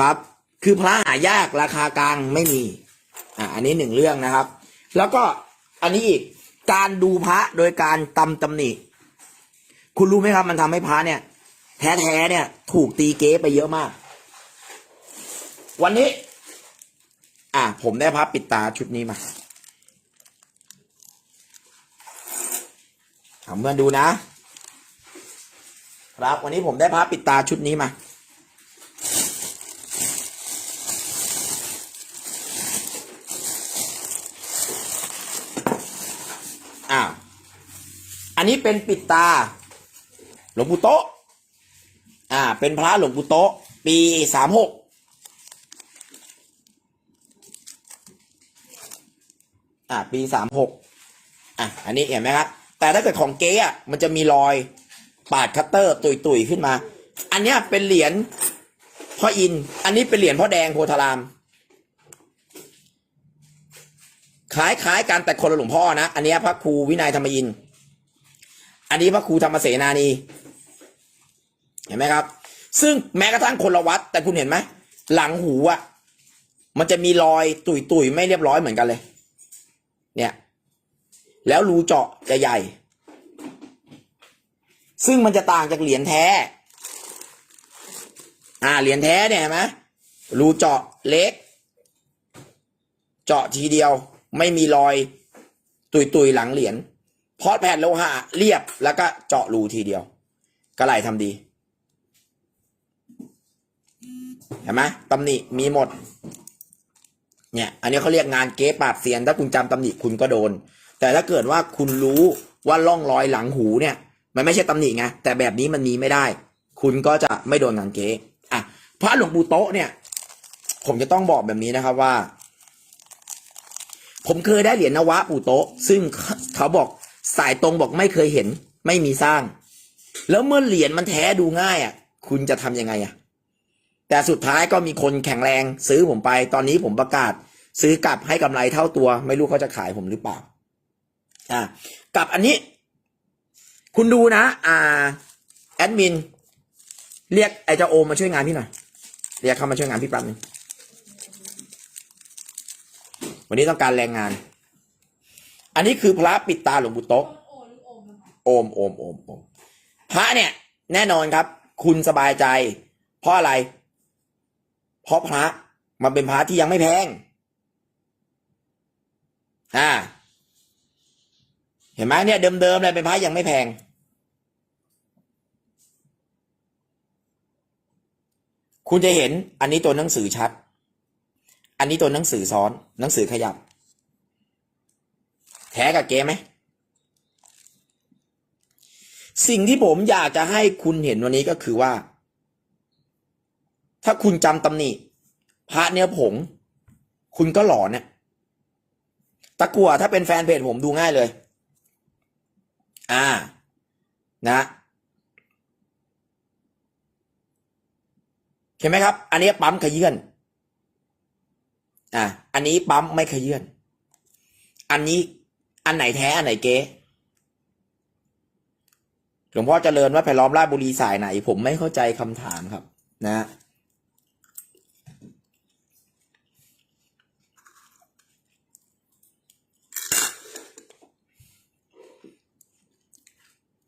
ครับ คือพระหายากราคากลางไม่มี อ่าอันนี้หนึ่งเรื่องนะครับ แล้วก็อันนี้อีกการดูพระโดยการตำตำหนิ คุณรู้ไหมครับ มันทำให้พระเนี่ย แท้ๆเนี่ย ถูกตีเก๊ไปเยอะมาก วันนี้ อะผมได้พระปิดตาชุดนี้มาถามเพื่อนดูนะ ครับวันนี้ผมได้พระปิดตาชุดนี้มา อ้าว อั นี้เป็นปิดตา หลวงปู่โตะอ่า เป็นพระหลวงปู่โตะปีสามหกอ่า ปีสามหกอะ อันนี้เห็นไหมครับ แต่ถ้าเกิดของเก๊อะมันจะมีรอยปาดคัตเตอร์ตุยๆขึ้นมา อันเนี้ยเป็นเหรียญพ่ออิน อันนี้เป็นเหรียญพ่อแดงโพธารามคล้ายๆกันแต่คนละหลวงพ่อนะ อันเนี้ยพระครูวินัยธรรมยินทร์ อันนี้พระครูธรรมเสนานี เห็นไหมครับ ซึ่งแม้กระทั่งคนละวัด แต่คุณเห็นไหมหลังหูอะมันจะมีรอยตุยๆไม่เรียบร้อยเหมือนกันเลย เนี่ย แล้วรูเจาะจะใหญ่ ซึ่งมันจะต่างจากเหรียญแท้ อ่าเหรียญแท้เนี่ยเห็นไหมรูเจาะเล็ก เจาะทีเดียว ไม่มีรอยตุยตุยหลังเหรียญ พราะแผ่นโลหะเรียบแล้วก็เจาะรูทีเดียว กระไหลทำดี เห็นไหมตำหนิมีหมด เนี่ย อันนี้เขาเรียกงานเก๊ปราบเซียน ถ้าคุณจำตำหนิคุณก็โดน แต่ถ้าเกิดว่าคุณรู้ว่าร่องรอยหลังหูเนี่ย มันไม่ใช่ตำหนิไงแต่แบบนี้มันมีไม่ได้ คุณก็จะไม่โดนงานเก๊อะพระหลวงปู่โต๊ะเนี่ย ผมจะต้องบอกแบบนี้นะครับว่า ผมเคยได้เหรียญนวะปู่โต๊ะซึ่งเขาบอก สายตรงบอกไม่เคยเห็น ไม่มีสร้าง แล้วเมื่อเหรียญมันแท้ดูง่ายอะ คุณจะทำยังไงอะ แต่สุดท้ายก็มีคนแข็งแรงซื้อผมไป ตอนนี้ผมประกาศ ซื้อกลับให้กำไรเท่าตัว ไม่รู้เขาจะขายผมหรือเปล่า อะกับอันนี้ คุณดูนะ อ่า แอดมิน เรียกไอเจ้าโอมมาช่วยงานพี่หน่อย เรียกเขามาช่วยงานพี่แป๊บนึงวันนี้ต้องการแรงงาน อันนี้คือพระปิดตาหลวงปู่โต๊ะโอมโอมโอมโอมพระเนี่ย แน่นอนครับ คุณสบายใจ เพราะอะไร เพราะพระมันเป็นพระที่ยังไม่แพงอ่า เห็นไหมเนี่ยเดิมๆเลยเป็นพระยังไม่แพง คุณจะเห็นอันนี้ตัวหนังสือชัด อันนี้ตัวหนังสือซ้อน หนังสือขยับ แท้กับเกมไหมสิ่งที่ผมอยากจะให้คุณเห็นวันนี้ก็คือว่า ถ้าคุณจำตำหนิพระเนื้อผง คุณก็หลอนเนี่ยตะกัวถ้าเป็นแฟนเพจผมดูง่ายเลย อ่า นะเห็นไหมครับ อันนี้ปั๊มขยื่นอ่าอันนี้ปั๊มไม่ขยื่นอันนี้ อันไหนแท้อันไหนเก๊หลวงพ่อเจริญว่าไปล้อมราชบุรีสายไหน ผมไม่เข้าใจคำถามครับ นะ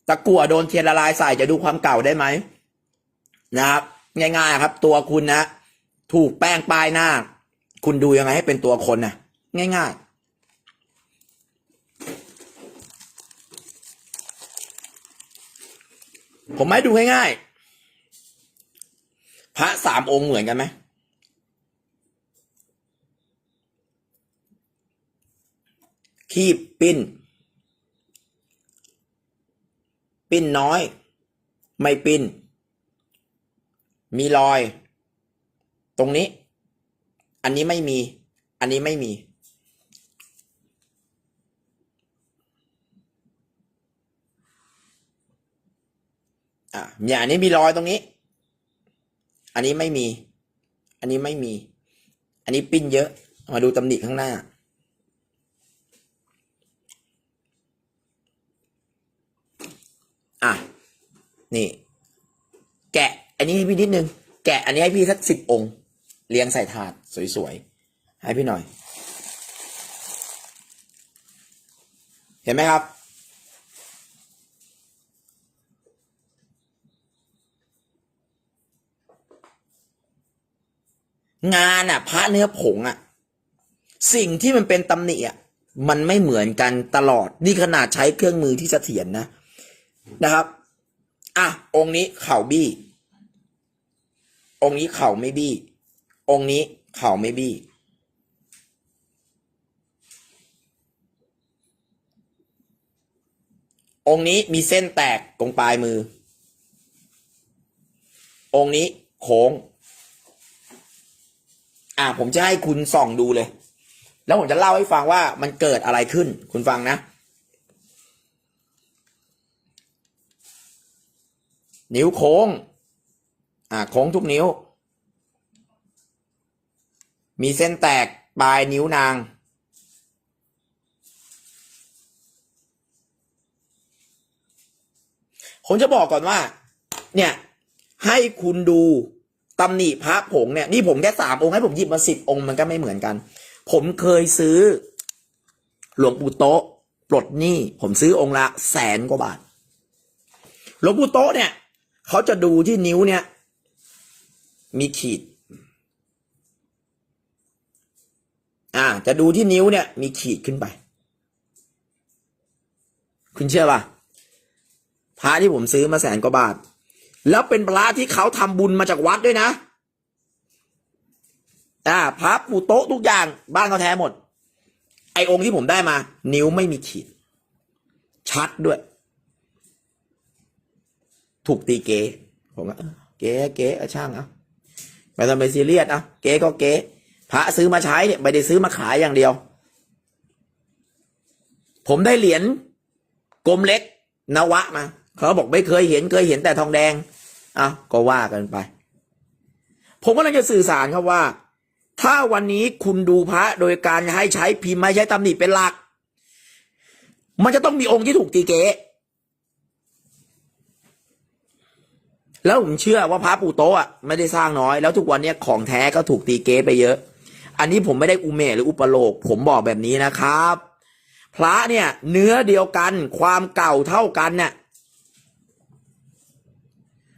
ตะกั่วโดนเทียนละลายใส่จะดูความเก่าได้ไหมนะครับ ง่ายๆครับ ตัวคุณนะ ถูกแป้งป้ายหน้า คุณดูยังไงให้เป็นตัวคนนะง่าย ๆ ผมให้ดูง่ายๆ พระสามองค์เหมือนกันไหมคีบปิ้น ปิ้นน้อย ไม่ปิ้น มีรอย ตรงนี้ อันนี้ไม่มี อันนี้ไม่มี อะเนี่ยอันนี้มีรอยตรงนี้ อันนี้ไม่มี อันนี้ไม่มี อันนี้ปิ้นเยอะ มาดูตำหนิข้างหน้า อะ นี่ แกะ อันนี้ให้พี่นิดนึง แกะ อันนี้ให้พี่สักสิบองค์ เรียงใส่ถาดสวยๆ ให้พี่หน่อย เห็นไหมครับ งานอะพระเนื้อผงอะสิ่งที่มันเป็นตำหนิอะมันไม่เหมือนกันตลอด นี่ขนาดใช้เครื่องมือที่เสถียรนะนะครับ อะ องค์นี้เข่าบี้ องค์นี้เข่าไม่บี้ องค์นี้เข่าไม่บี้ องค์นี้มีเส้นแตกตรงปลายมือ องค์นี้โค้ง อะผมจะให้คุณส่องดูเลย แล้วผมจะเล่าให้ฟังว่ามันเกิดอะไรขึ้น คุณฟังนะ นิ้วโค้ง อ่า โค้งทุกนิ้ว มีเส้นแตกปลายนิ้วนาง ผมจะบอกก่อนว่า เนี่ย ให้คุณดู ตำหนิพระผงเนี่ยนี่ผมแค่สามองค์ให้ผมหยิบมาสิบองค์มันก็ไม่เหมือนกัน ผมเคยซื้อ หลวงปู่โต๊ะปลดหนี้ผมซื้อองค์ละแสนกว่าบาท หลวงปู่โต๊ะเนี่ยเขาจะดูที่นิ้วเนี่ย มีขีด อ่า จะดูที่นิ้วเนี่ย มีขีดขึ้นไป คุณเชื่อป่ะพระที่ผมซื้อมาแสนกว่าบาท แล้วเป็นพระที่เขาทำบุญมาจากวัดด้วยนะ อ่าพระปูโต๊ะทุกอย่างบ้านเขาแท้หมด ไอองค์ที่ผมได้มา นิ้วไม่มีขีด ชัดด้วย ถูกตีเก๋ผมก็เก๋เก๋อาช่างเอาไม่ต้องไปซีเรียสเอาเก๋ก็เก๋พระซื้อมาใช้เนี่ยไม่ได้ซื้อมาขายอย่างเดียว ผมได้เหรียญกลมเล็กนวะมา เขาบอกไม่เคยเห็นเคยเห็นแต่ทองแดงอะก็ว่ากันไป ผมก็เลยจะสื่อสารครับว่า ถ้าวันนี้คุณดูพระโดยการให้ใช้พิมพ์ไม่ใช้ตำหนิเป็นหลัก มันจะต้องมีองค์ที่ถูกตีเก๋แล้วผมเชื่อว่าพระปู่โตะอะไม่ได้สร้างน้อยแล้วทุกวันนี้ของแท้ก็ถูกตีเก๋ไปเยอะ อันนี้ผมไม่ได้อุเมหรืออุปโลก ผมบอกแบบนี้นะครับ พระเนี่ยเนื้อเดียวกันความเก่าเท่ากันเนี่ย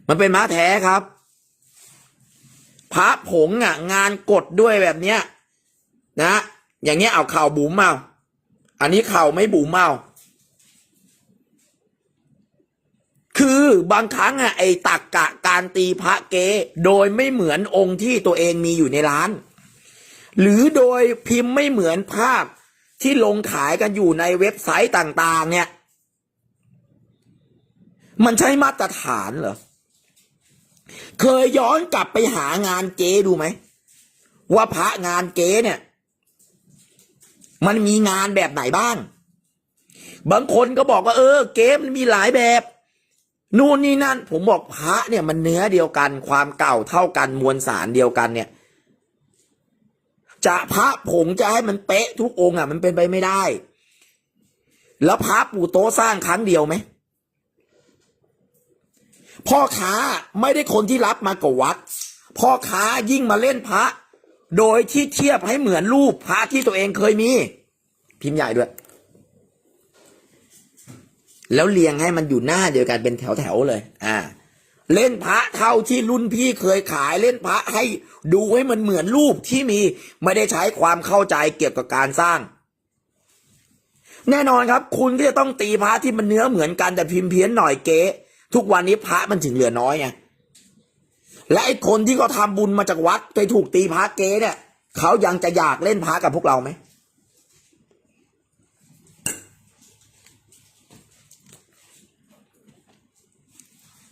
มันเป็นม้าแท้ครับ พระผงอะ งานกดด้วยแบบเนี้ย นะ อย่างเงี้ยเอาเข่าบุ๋มเอาอันนี้เข่าไม่บุ๋มเอาคือบางครั้งอะไอ้ตักกะการตีพระเกโดยไม่เหมือนองค์ที่ตัวเองมีอยู่ในร้าน หรือโดยพิมพ์ไม่เหมือนภาพที่ลงขายกันอยู่ในเว็บไซต์ต่าง ๆ เนี่ย มันใช่มาตรฐานเหรอ เคยย้อนกลับไปหางานเก๊ดูไหม ว่าพระงานเก๊เนี่ย มันมีงานแบบไหนบ้าง บางคนก็บอกว่า เออ เก๊มันมีหลายแบบ นู่นนี่นั่น ผมบอกพระเนี่ยมันเนื้อเดียวกัน ความเก่าเท่ากันมวลสารเดียวกันเนี่ย จะพระผงจะให้มันเป๊ะทุกองค์อะ มันเป็นไปไม่ได้ แล้วพระปู่โตสร้างครั้งเดียวไหม พ่อค้าไม่ได้คนที่รับมากับวัด พ่อค้ายิ่งมาเล่นพระ โดยที่เทียบให้เหมือนรูปพระที่ตัวเองเคยมี พิมพ์ใหญ่ด้วย แล้วเรียงให้มันอยู่หน้าเดียวกันเป็นแถวๆเลย อ่า เล่นพระเท่าที่รุ่นพี่เคยขายเล่นพระให้ดูให้มันเหมือนรูปที่มีไม่ได้ใช้ความเข้าใจเกี่ยวกับการสร้างแน่นอนครับ คุณก็จะต้องตีพระที่มันเนื้อเหมือนกันแต่พิมพ์เพี้ยนหน่อยเก๊ ทุกวันนี้พระมันถึงเหลือน้อยไงและไอ้คนที่เขาทำบุญมาจากวัดไปถูกตีพระเก๊เนี่ยเขายังจะอยากเล่นพระกับพวกเราไหม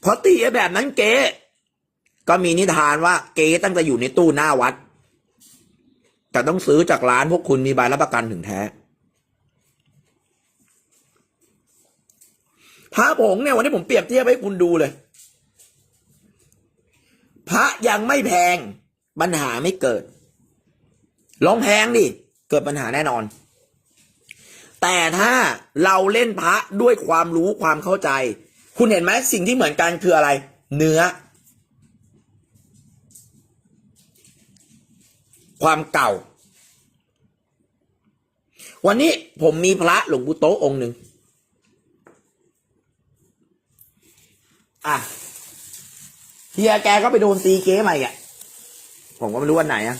พอตีไอ้แบบนั้นเก๊ก็มีนิทานว่าเก๊ตั้งแต่อยู่ในตู้หน้าวัด แต่ต้องซื้อจากร้านพวกคุณมีใบรับประกันถึงแท้ พระผงเนี่ยวันนี้ผมเปรียบเทียบให้คุณดูเลย พระยังไม่แพง ปัญหาไม่เกิด ลองแพงดิ เกิดปัญหาแน่นอน แต่ถ้าเราเล่นพระด้วยความรู้ความเข้าใจ คุณเห็นไหมสิ่งที่เหมือนกันคืออะไร เนื้อ ความเก่า วันนี้ผมมีพระหลวงปู่โตองค์หนึ่ง อะเฮียแกก็ไปโดนตีเก๊มาอีกอะผมก็ไม่รู้วันไหนอะ